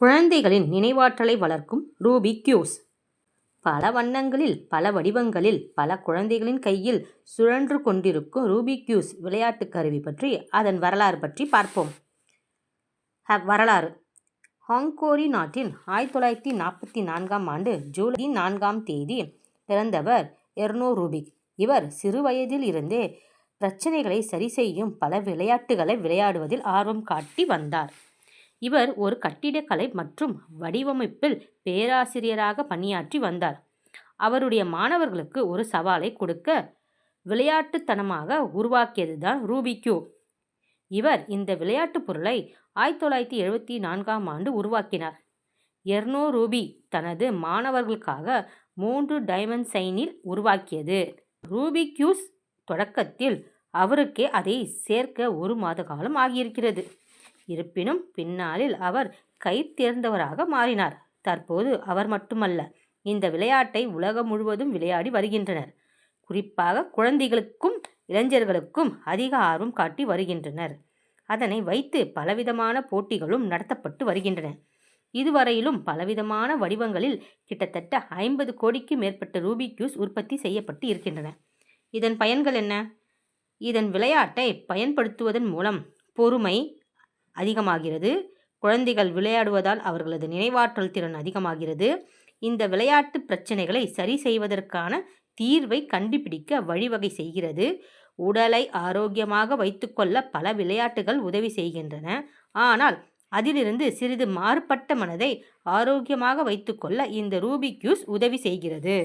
குழந்தைகளின் நினைவாற்றலை வளர்க்கும் ரூபி கியூஸ் பல வண்ணங்களில் பல வடிவங்களில் பல குழந்தைகளின் கையில் சுழன்று கொண்டிருக்கும் ரூபி கியூஸ் விளையாட்டு கருவி பற்றி அதன் வரலாறு பற்றி பார்ப்போம். வரலாறு. ஹாங்கோரி நாட்டின் ஆயிரத்தி தொள்ளாயிரத்தி நாற்பத்தி நான்காம் ஆண்டு ஜூலை நான்காம் தேதி பிறந்தவர் எர்னோ ரூபிக். இவர் சிறு வயதில் இருந்தே பிரச்சனைகளை சரி செய்யும் பல விளையாட்டுகளை விளையாடுவதில் ஆர்வம் காட்டி வந்தார். இவர் ஒரு கட்டிடக்கலை மற்றும் வடிவமைப்பில் பேராசிரியராக பணியாற்றி வந்தார். அவருடைய மாணவர்களுக்கு ஒரு சவாலை கொடுக்க விளையாட்டுத்தனமாக உருவாக்கியதுதான் ரூபிக்யூ இவர் இந்த விளையாட்டுப் பொருளை ஆயிரத்தி தொள்ளாயிரத்தி எழுபத்தி நான்காம் ஆண்டு உருவாக்கினார். எர்னோ ரூபி தனது மாணவர்களுக்காக மூன்று டைமண்ட் சைனில் உருவாக்கியது. ரூபிக்யூஸ் தொடக்கத்தில் அவருக்கே அதை சேர்க்க ஒரு மாத காலம் ஆகியிருக்கிறது. இருப்பினும் பின்னாளில் அவர் கைத்தேர்ந்தவராக மாறினார். தற்போது அவர் மட்டுமல்ல இந்த விளையாட்டை உலகம் முழுவதும் விளையாடி வருகின்றனர். குறிப்பாக குழந்தைகளுக்கும் இளைஞர்களுக்கும் அதிக ஆர்வம் காட்டி வருகின்றனர். அதனை வைத்து பலவிதமான போட்டிகளும் நடத்தப்பட்டு வருகின்றன. இதுவரையிலும் பலவிதமான வடிவங்களில் கிட்டத்தட்ட ஐம்பது கோடிக்கு மேற்பட்ட ரூபிக்யூஸ் உற்பத்தி செய்யப்பட்டு இருக்கின்றன. இதன் பயன்கள் என்ன? இதன் விளையாட்டை பயன்படுத்துவதன் மூலம் பொறுமை அதிகமாகிறது. குழந்தைகள் விளையாடுவதால் அவர்களது நினைவாற்றல் திறன் அதிகமாகிறது. இந்த விளையாட்டு பிரச்சனைகளை சரி செய்வதற்கான தீர்வை கண்டுபிடிக்க வழிவகை செய்கிறது. உடலை ஆரோக்கியமாக வைத்துக்கொள்ள பல விளையாட்டுகள் உதவி செய்கின்றன. ஆனால் அதிலிருந்து சிறிது மாறுபட்ட மனதை ஆரோக்கியமாக வைத்துக்கொள்ள இந்த ரூபிக்யூஸ் உதவி செய்கிறது.